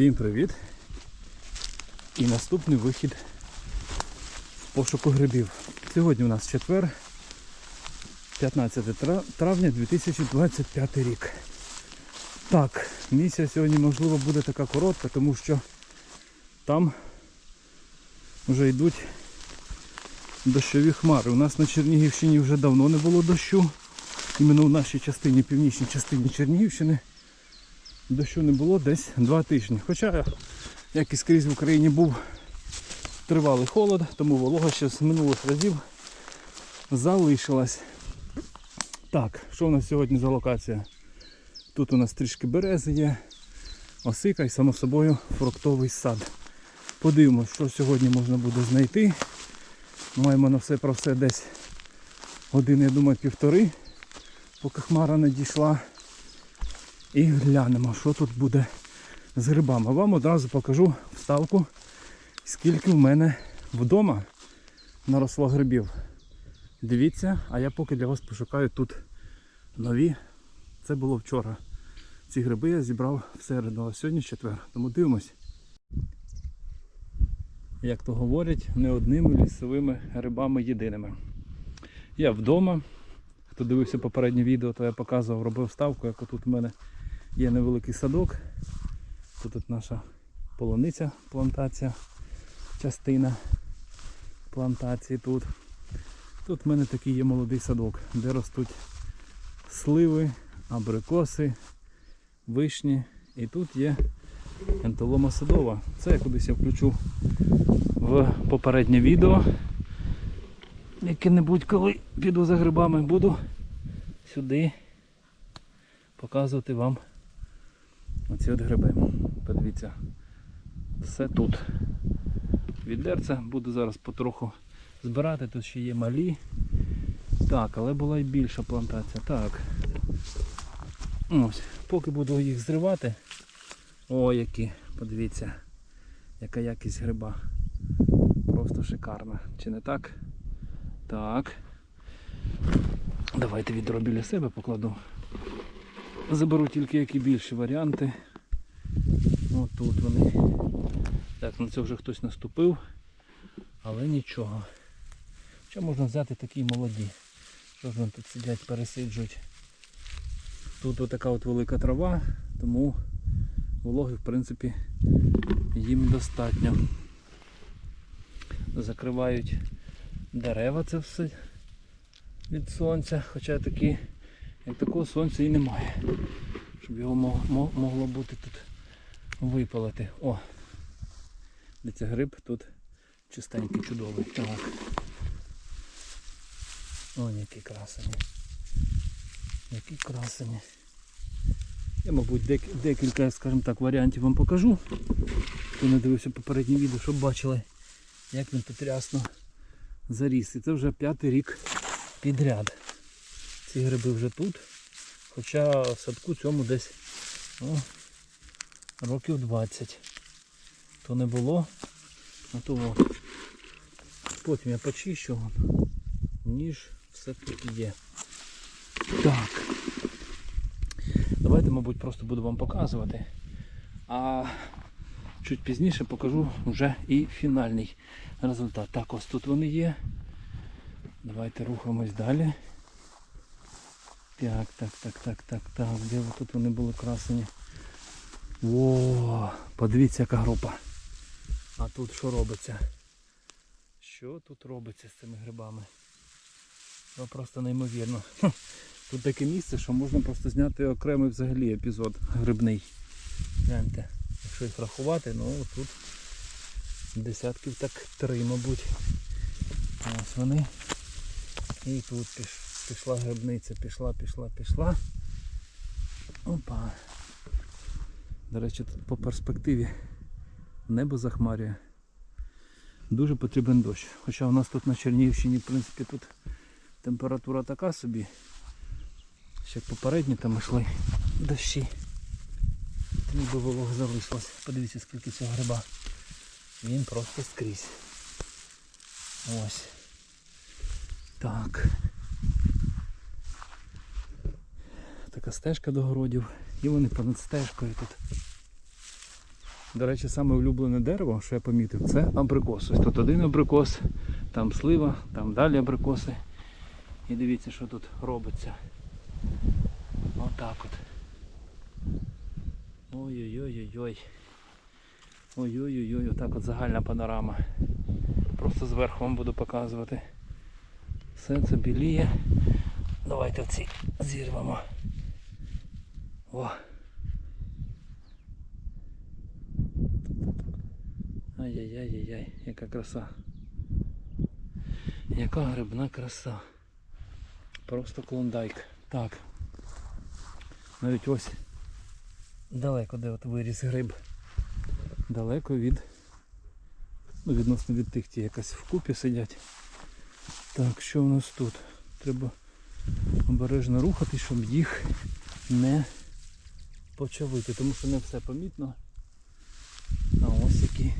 Всім привіт! І наступний вихід в пошуку грибів. Сьогодні у нас четвер, 15 травня 2025 рік. Так, місія сьогодні можливо буде така коротка, тому що там вже йдуть дощові хмари. У нас на Чернігівщині вже давно не було дощу. Іменно в нашій частині, північній частині Чернігівщини дощу не було десь два тижні. Хоча, як і скрізь в Україні був тривалий холод, тому волога ще з минулих разів залишилась. Так, що у нас сьогодні за локація? Тут у нас трішки берези є, осика і само собою фруктовий сад. Подивимось, що сьогодні можна буде знайти. Маємо на все про все десь години, я думаю, півтори, поки хмара не дійшла. І глянемо, що тут буде з грибами. Вам одразу покажу вставку, скільки в мене вдома наросло грибів. Дивіться, а я поки для вас пошукаю тут нові. Це було вчора. Ці гриби я зібрав в середу, а сьогодні четвер. Тому дивимось. Як то говорять, не одними лісовими грибами єдиними. Я вдома. Хто дивився попереднє відео, то я показував, робив вставку, як тут у мене є невеликий садок. Тут от наша полуниця, плантація, частина плантації тут. Тут в мене такий є молодий садок, де ростуть сливи, абрикоси, вишні. І тут є ентолома садова. Це я кудись я включу в попереднє відео. Яке-небудь коли піду за грибами, буду сюди показувати вам оці от гриби. Подивіться, все тут. Відерця буду зараз потроху збирати, тут ще є малі. Так, але була і більша плантація. Так. Ось, поки буду їх зривати. О, які, подивіться, яка якість гриба. Просто шикарна. Чи не так? Так. Давайте відро біля себе покладу. Заберу тільки які більші варіанти. Ось тут вони. Так, на це вже хтось наступив, але нічого. Ще можна взяти такі молоді. Що ж вони тут сидять, пересиджують. Тут отака от велика трава, тому вологи в принципі їм достатньо. Закривають дерева це все від сонця, хоча такі, як такого сонця і немає. Щоб його мо- мо- могло бути тут випалити. О! Це гриб тут чистенький, чудовий. Так. О, які красені. Які красені. Я, мабуть, дек- декілька, скажімо так, варіантів вам покажу. Хто не дивився попереднє відео, щоб бачили, як він тут рясно заріс. І це вже п'ятий рік підряд. Ці гриби вже тут. Хоча садку цьому десь ну, років 20. То не було, а то от. Потім я почищу. Ніж все тут є. Так. Давайте, мабуть, просто буду вам показувати. А чуть пізніше покажу вже і фінальний результат. Так, ось тут вони є. Давайте рухаємось далі. Так, так, так, так, так, так. Де ви тут вони були красені? О, подивіться, яка група. А тут що робиться? Що тут робиться з цими грибами? Ну просто неймовірно. Тут таке місце, що можна просто зняти окремий взагалі епізод грибний. Гляньте, якщо їх рахувати, ну тут десятків так три, мабуть. Ось вони. І тут піш- пішла грибниця, пішла, пішла, пішла. Опа. До речі, тут по перспективі небо захмарює. Дуже потрібен дощ. Хоча у нас тут на Чернігівщині, в принципі, тут температура така собі. Ще попередні там йшли дощі. Ніби волога залишилась. Подивіться, скільки цього гриба. Він просто скрізь. Ось. Так. Така стежка до городів. І вони понад стежкою тут. До речі, саме улюблене дерево, що я помітив, це абрикос. Ось тут один абрикос, там слива, там далі абрикоси. І дивіться, що тут робиться. Отак от. Ой-ой-ой-ой-ой. Ой-ой-ой, отак от загальна панорама. Просто зверху вам буду показувати. Все це біліє. Давайте оці зірвемо. О. Ай-яй-яй-яй, яка краса. Яка грибна краса. Просто клондайк. Так. Навіть ось далеко, де от виріс гриб. Далеко від. Ну, відносно від тих, ті якась вкупі сидять. Так, що у нас тут? Треба обережно рухати, щоб їх не почавити, тому що не все помітно. А ось які.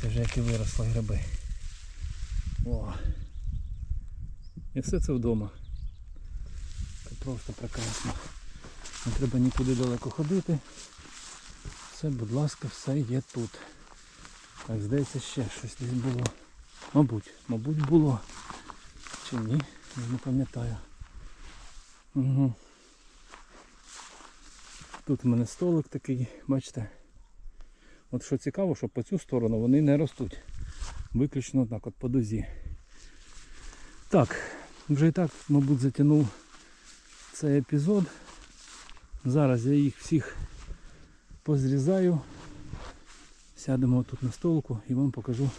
Це вже які виросли гриби. О. І все це вдома. Це просто прекрасно. Не треба нікуди далеко ходити. Все, будь ласка, все є тут. Так, здається, ще щось десь було. Мабуть, мабуть було. Чи ні? Я не пам'ятаю. Угу. Тут в мене столик такий, бачите. От що цікаво, що по цю сторону вони не ростуть. Виключно так от по дозі. Так, вже і так, мабуть, затягнув цей епізод. Зараз я їх всіх позрізаю. Сядемо тут на столику і вам покажу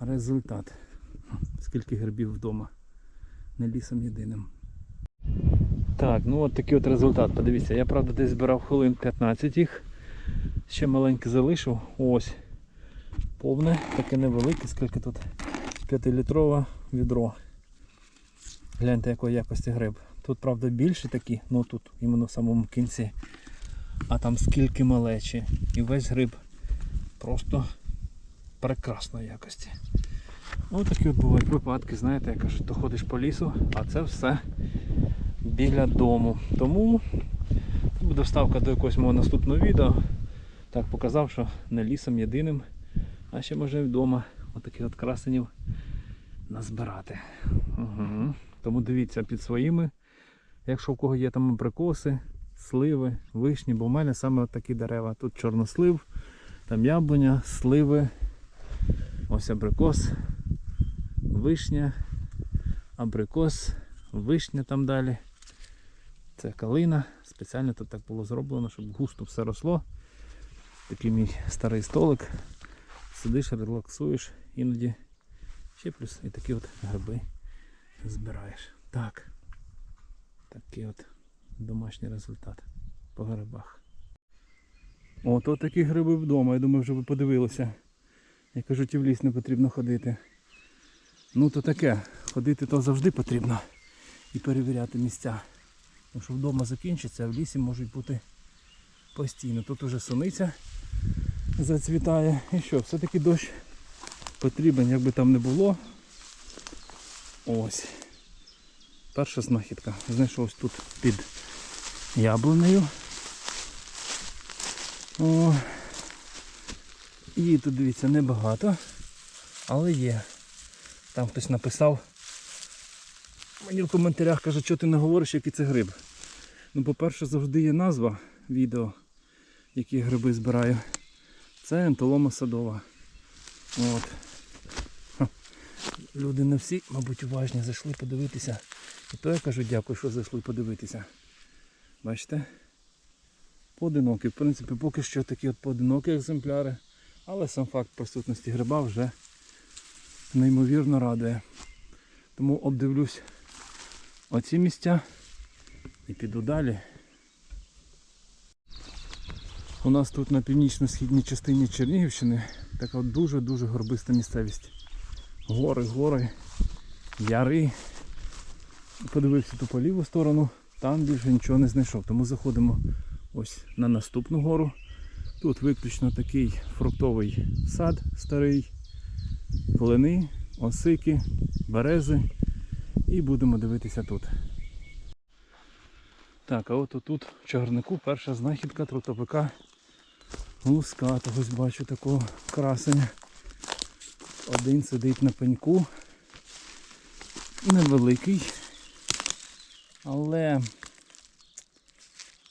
результат. Скільки грибів вдома. Не лісом єдиним. Так, ну от такий от результат. Подивіться, я правда десь збирав хвилин 15 їх. Ще маленьке залишив. Ось. Повне, таке невелике, скільки тут 5-літрове відро. Гляньте, якої якості гриб. Тут, правда, більші такі, ну тут іменно в самому кінці. А там скільки малечі. І весь гриб просто прекрасної якості. Ось такі от бувають випадки, знаєте, як кажуть, то ходиш по лісу, а це все біля дому. Тому буде вставка до якогось мого наступного відео. Так показав, що не лісом єдиним, а ще може вдома отаких от красенів назбирати. Угу. Тому дивіться під своїми, якщо у кого є там абрикоси, сливи, вишні, бо в мене саме от такі дерева. Тут чорнослив, там яблуня, сливи, ось абрикос, вишня, абрикос, вишня там далі. Це калина. Спеціально тут так було зроблено, щоб густо все росло. Такий мій старий столик. Сидиш, релаксуєш, іноді ще плюс і такі от гриби збираєш. Так. Такий от домашній результат по грибах. От от такі гриби вдома. Я думаю, вже ви подивилися. Я кажу, ті в ліс не потрібно ходити. Ну то таке, ходити то завжди потрібно і перевіряти місця. Тому що вдома закінчиться, а в лісі можуть бути постійно. Тут уже суниця зацвітає. І що, все-таки дощ потрібен, як би там не було. Ось. Перша знахідка. Знайшов тут під яблунею. О. Її тут, дивіться, небагато, але є. Там хтось написав. Мені в коментарях каже, що ти не говориш, який це гриб. Ну, по-перше, завжди є назва відео, які гриби збираю. Це ентолома садова. От. Люди не всі, мабуть, уважні зайшли подивитися. І то я кажу дякую, що зайшли подивитися. Бачите? Поодинокі. В принципі, поки що такі от поодинокі екземпляри. Але сам факт присутності гриба вже неймовірно радує. Тому обдивлюсь оці місця і піду далі. У нас тут на північно-східній частині Чернігівщини така дуже-дуже горбиста місцевість. Гори, гори, яри. Подивився ту по ліву сторону, там більше нічого не знайшов. Тому заходимо ось на наступну гору. Тут виключно такий фруктовий сад старий, клени, осики, берези. І будемо дивитися тут. Так, а от тут в чагарнику перша знахідка трутовика Лускатого ось бачу такого красення. Один сидить на пеньку. Невеликий. Але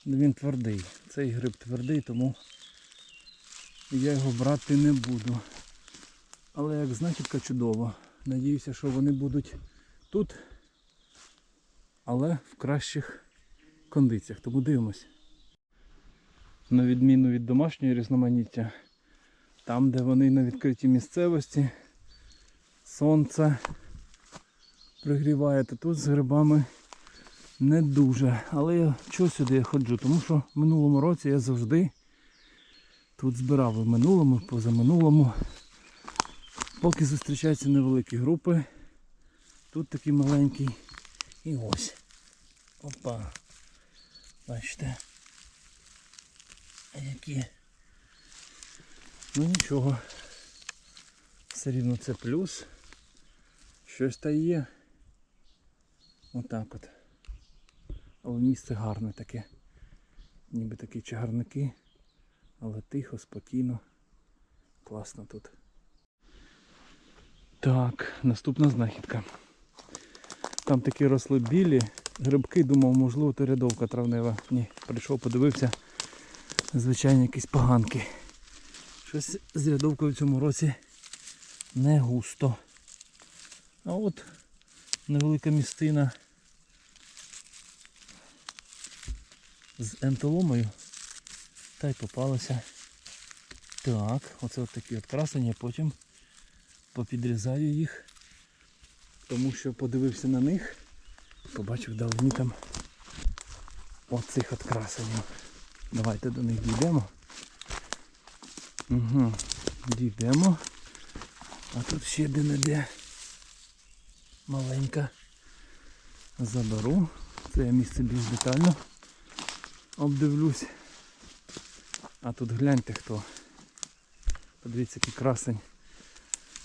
він твердий. Цей гриб твердий, тому я його брати не буду. Але як знахідка чудово. Надіюся, що вони будуть тут, але в кращих кондиціях. Тому дивимось. На відміну від домашньої різноманіття, там, де вони на відкритій місцевості, сонце пригріває, то тут з грибами не дуже. Але я чого сюди я ходжу? Тому що в минулому році я завжди тут збирав і в минулому, і позаминулому. Поки зустрічаються невеликі групи. Тут такий маленький. І ось. Опа. Бачите. Які. Ну нічого. Все рівно це плюс. Щось та є. Отак от. Але місце гарне таке. Ніби такі чагарники. Але тихо, спокійно. Класно тут. Так, наступна знахідка. Там такі росли білі грибки, думав, можливо, то рядовка травнева. Ні, прийшов, подивився. Звичайні якісь поганки. Щось з рядовкою в цьому році не густо. А от невелика містина з ентоломою. Та й попалася. Так, оце от такі от красені, потім попідрізаю їх, тому що подивився на них, побачив вдалині там оцих от красенів. Давайте до них дійдемо. Угу. Дійдемо. А тут ще де-не-де маленька. Заберу. Це я місце більш детально обдивлюсь. А тут гляньте хто. Подивіться, який красень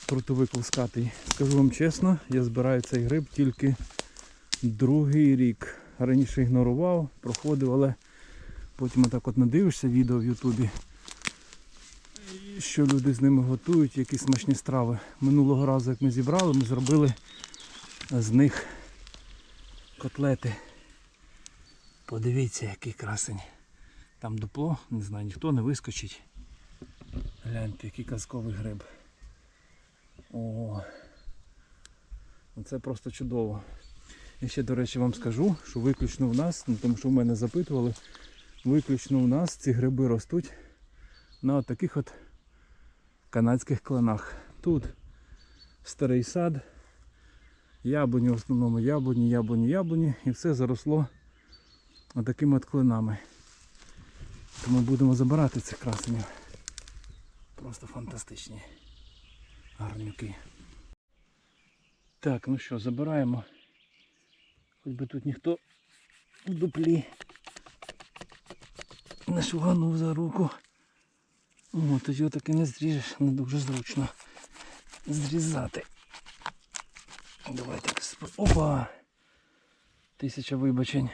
трутовик лускатий. Скажу вам чесно, я збираю цей гриб тільки другий рік. Раніше ігнорував, проходив, але потім отак от надивишся відео в Ютубі, що люди з ними готують, які смачні страви. Минулого разу, як ми зібрали, ми зробили з них котлети. Подивіться, який красень. Там дупло, не знаю, ніхто не вискочить. Гляньте, який казковий гриб. О, це просто чудово. І ще, до речі, вам скажу, що виключно в нас, ну, тому що в мене запитували, виключно в нас ці гриби ростуть на таких от канадських кленах. Тут старий сад, яблуні, в основному яблуні, яблуні, яблуні, і все заросло отакими от кленами. Тому будемо забирати цих красенів. Просто фантастичні. Гарнюки. Так, ну що, забираємо. Хоч би тут ніхто в дуплі не шуганув за руку. О, тут його таки не зріжеш, не дуже зручно зрізати. Давайте так Опа! Тисяча вибачень.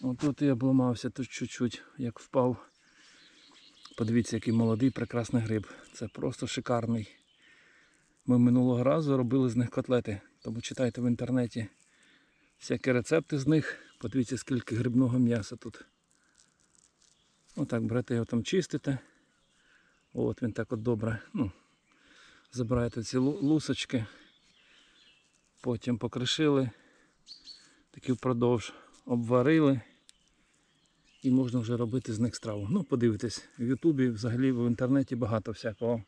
Отут я обламався тут чуть-чуть, як впав. Подивіться, який молодий, прекрасний гриб. Це просто шикарний. Ми минулого разу робили з них котлети. Тому читайте в інтернеті всякі рецепти з них. Подивіться, скільки грибного м'яса тут. Отак, берете його там чистите. От він так от добре. Ну, забираєте ці лусочки. Потім покришили. Такі впродовж обварили. І можна вже робити з них страву. Ну, подивитесь, в Ютубі, взагалі в інтернеті багато всякого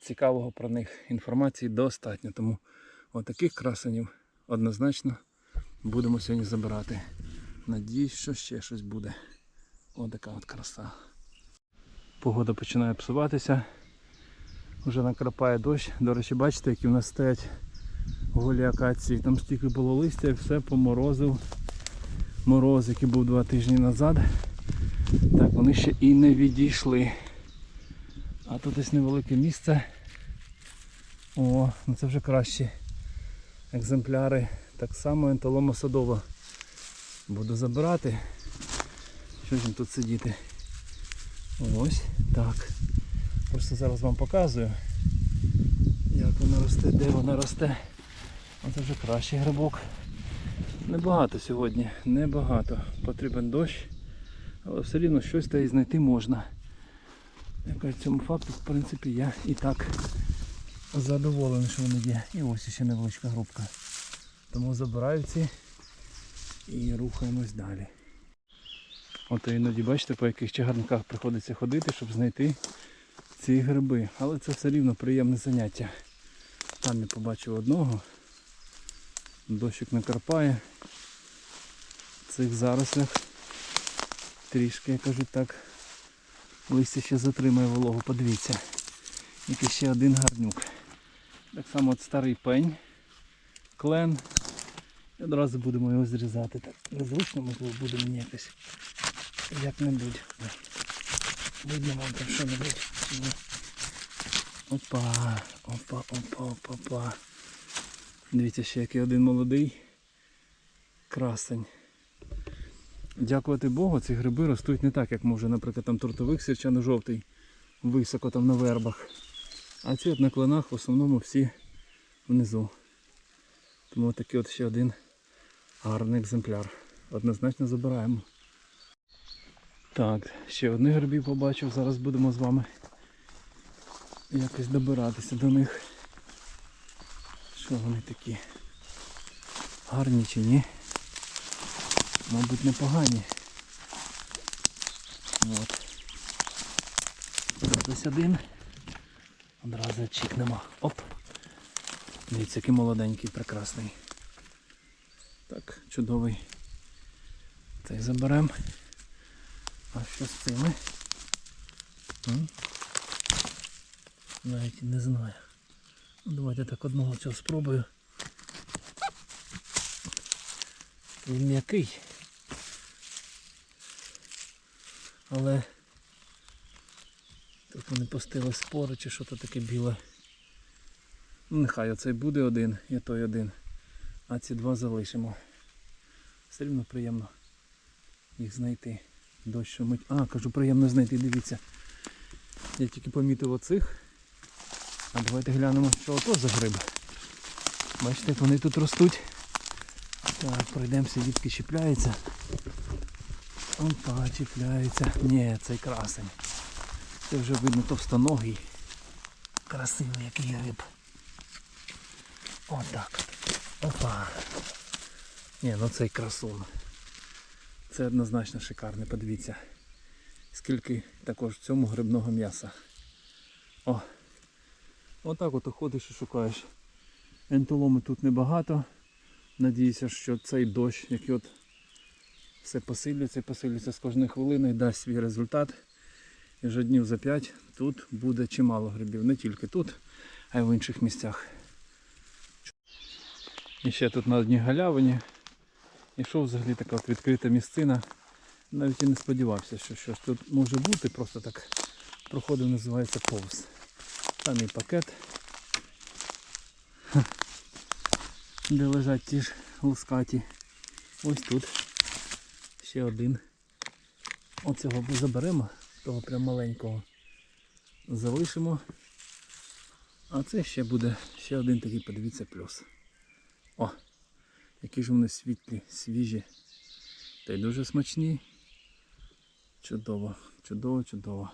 цікавого про них. Інформації достатньо. Тому отаких красенів однозначно будемо сьогодні забирати. Надіюсь, що ще щось буде. Отака от краса. Погода починає псуватися. Вже накрапає дощ. До речі, бачите, які в нас стоять голі акації. Там стільки було листя і все поморозив. Мороз, який був два тижні назад. Так, вони ще і не відійшли. А тут ось невелике місце. О, ну це вже кращі екземпляри. Так само ентолома садова. Буду забирати. Що ж їм тут сидіти? Ось так. Просто зараз вам показую, як вона росте, де вона росте. Оце вже кращий грибок. Небагато сьогодні, небагато. Потрібен дощ, але все рівно щось та і знайти можна. Я кажу, цьому факту, в принципі, я і так задоволений, що вони є. І ось ще невеличка грубка. Тому забираю ці і рухаємось далі. От іноді бачите, по яких чагарниках приходиться ходити, щоб знайти ці гриби. Але це все рівно приємне заняття. Там я побачив одного. Дощик не карпає. Цих зарослях трішки, я кажу так, листя ще затримає вологу. Подивіться. Який ще один гарнюк. Так само от старий пень, клен. І одразу будемо його зрізати. Так незручно, можливо, буде мені якось як-небудь. Видно вам там що-небудь. Опа, опа, опа, опа, опа. Дивіться, ще який один молодий красень. Дякувати Богу, ці гриби ростуть не так, як може, наприклад, там трутовик сірчано-жовтий, високо там на вербах. А ці от на кленах в основному всі внизу. Тому такий от ще один гарний екземпляр. Однозначно забираємо. Так, ще одних грибів побачив. Зараз будемо з вами якось добиратися до них. Що вони такі? Гарні чи ні? Мабуть непогані. От. Ось один. Одразу чікнемо. Оп. Дивіться, який молоденький, прекрасний. Так, чудовий. Цей заберемо. А що з цими? Навіть не знаю. Ну, Давайте так одного цього спробую. Він м'який. Але тут вони пустили спори чи що то таке біле. Ну нехай оцей буде один і той один. А ці два залишимо. Все рівно приємно їх знайти. Дощ шумить. А, кажу, приємно знайти, дивіться. Я тільки помітив оцих. А давайте глянемо, що ото за гриби. Бачите, як вони тут ростуть. Так, пройдемося, звідки чіпляється. Опа, чіпляється. Ні, цей красень. Це вже видно товстоногий. Красивий який гриб. Отак. Опа. Ні, ну цей красун. Це однозначно шикарне, подивіться. Скільки також в цьому грибного м'яса. О! Отак от ходиш і шукаєш. Ентоломи тут небагато. Надіюся, що цей дощ, який от все посилюється і посилюється з кожної хвилини, дасть свій результат. І вже днів за 5 тут буде чимало грибів. Не тільки тут, а й в інших місцях. І ще тут на одній галявині. Ішов взагалі така от відкрита місцина. Навіть і не сподівався, що щось тут може бути, просто так проходив, називається повз. Там і пакет, де лежать ті ж лускаті. Ось тут ще один. Оцього заберемо, того прям маленького залишимо. А це ще буде ще один такий, подивіться, плюс. О! Які ж вони світлі, свіжі. Та й дуже смачні. Чудово, чудово, чудово.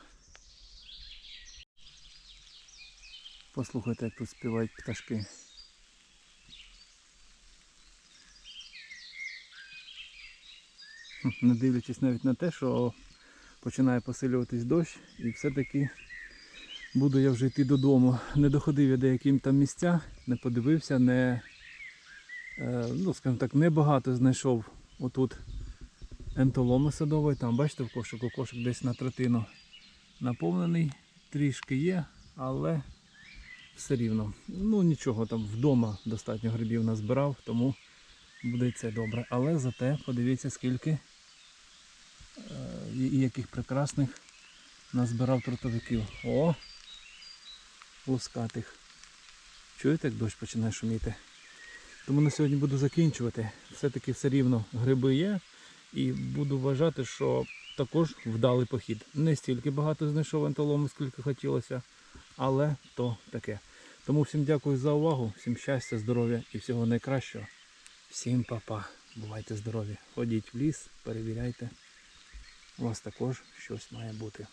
Послухайте, як тут співають пташки. Не дивлячись навіть на те, що починає посилюватись дощ і все-таки буду я вже йти додому. Не доходив я деяким там місця, не подивився, не Е, ну, скажімо так, небагато знайшов отут ентоломи садової. Там, бачите, в кошику кошик десь на третину наповнений, трішки є, але все рівно. Ну нічого, там вдома достатньо грибів назбирав, тому буде це добре. Але зате подивіться, скільки е, і і яких прекрасних назбирав трутовиків. О! Лускатих. Чуєте, як дощ починає шуміти? Тому на сьогодні буду закінчувати. Все-таки все рівно гриби є. І буду вважати, що також вдалий похід. Не стільки багато знайшов ентолому, скільки хотілося, але то таке. Тому всім дякую за увагу, всім щастя, здоров'я і всього найкращого. Всім па-па. Бувайте здорові. Ходіть в ліс, перевіряйте. У вас також щось має бути.